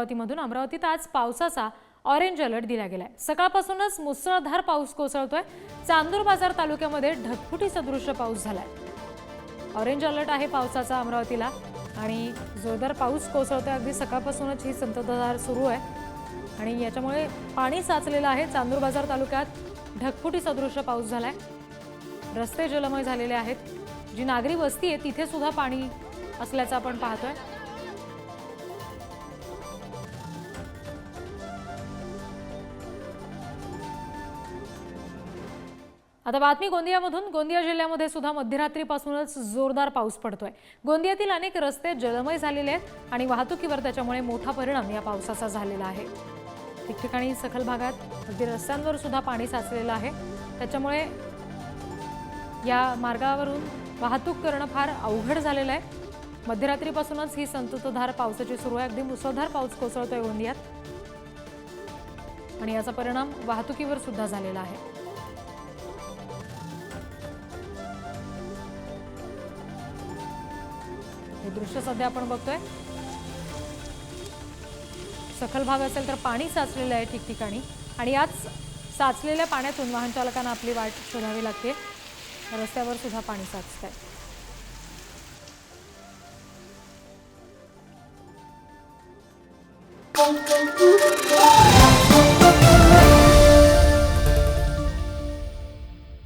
अमरावतीमधून. अमरावतीत आज पावसाचा ऑरेंज अलर्ट दिला गेलाय. सकाळपासूनच मुसळधार पाऊस कोसळतोय. चांदूर बाजार तालुक्यामध्ये ढगफुटी सदृश्य पाऊस झालाय. ऑरेंज अलर्ट आहे पावसाचा अमरावतीला आणि जोरदार पाऊस कोसळतोय. अगदी सकाळपासूनच ही संततधार सुरू आहे. आणि याच्यामुळे पाणी साचलेलं आहे. चांदूर बाजार तालुक्यात ढगफुटी सदृश्य पाऊस झालाय. रस्ते जलमय झालेले आहेत. जी नागरी वस्ती आहे तिथे सुद्धा पाणी असल्याचं आपण पाहतोय. आता बातमी गोंदियामधून. गोंदिया जिल्ह्यामध्ये सुद्धा मध्यरात्रीपासूनच जोरदार पाऊस पडतोय. गोंदियातील अनेक रस्ते जलमय झालेले आहेत आणि वाहतुकीवर त्याच्यामुळे मोठा परिणाम या पावसाचा झालेला आहे. ठिकठिकाणी सखल भागात अगदी रस्त्यांवर सुद्धा पाणी साचलेलं आहे. त्याच्यामुळे या मार्गावरून वाहतूक करणं फार अवघड झालेलं आहे. मध्यरात्रीपासूनच ही संततधार पावसाची सुरू आहे. अगदी मुसळधार पाऊस कोसळतोय गोंदियात. आणि याचा परिणाम वाहतुकीवर सुद्धा झालेला आहे. हे दृश्य सध्या आपण बघतोय. सखल भाग असेल तर पाणी साचलेलं आहे ठिकठिकाणी. आणि याच साचलेल्या पाण्यातून वाहन चालकांना आपली वाट शोधावी लागते. रस्त्यावर सुद्धा पाणी साचत आहे